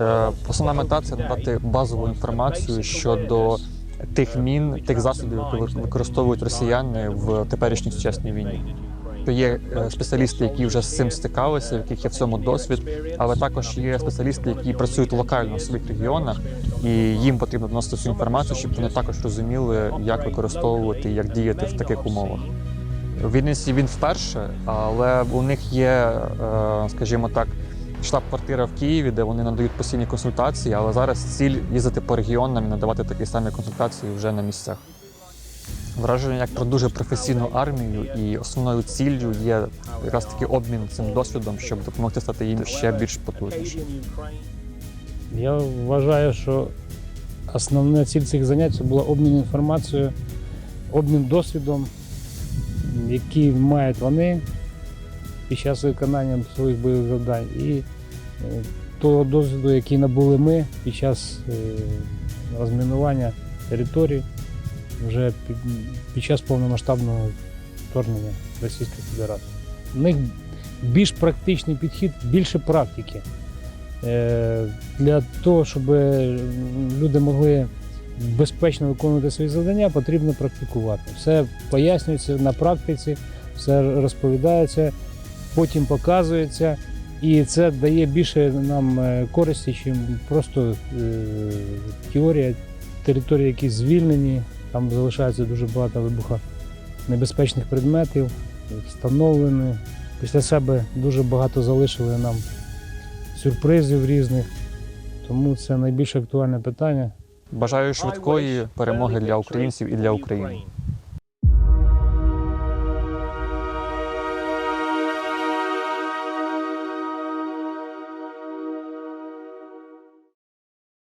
Е, Основна мета це надати базову інформацію щодо тих мін, тих засобів, які використовують росіяни в теперішній сучасній війні. То є е, спеціалісти, які вже з цим стикалися, в яких є в цьому досвід, але також є спеціалісти, які працюють локально в своїх регіонах, і їм потрібно доносити цю інформацію, щоб вони також розуміли, як використовувати, як діяти в таких умовах. В Вінниці він вперше, але у них є, е, скажімо так, штаб-квартира в Києві, де вони надають постійні консультації, але зараз ціль їздити по регіонам і надавати такі самі консультації вже на місцях. Враження як про дуже професійну армію, і основною ціллю є якраз таки обмін цим досвідом, щоб допомогти стати їм ще більш потужнішим. Я вважаю, що основна ціль цих занять це була обмін інформацією, обмін досвідом, який мають вони під час виконання своїх бойових завдань, того досвіду, який набули ми під час е, розмінування територій вже під, час повномасштабного вторгнення Російської Федерації. У них більш практичний підхід, більше практики. Е, Для того, щоб люди могли безпечно виконувати свої завдання, потрібно практикувати. Все пояснюється на практиці, все розповідається, потім показується, і це дає більше нам е, користі, ніж просто е, теорія. Території, які звільнені, там залишається дуже багато вибухонебезпечних предметів, встановлені. Після себе дуже багато залишили нам сюрпризів різних. Тому це найбільш актуальне питання. Бажаю швидкої перемоги для українців і для України.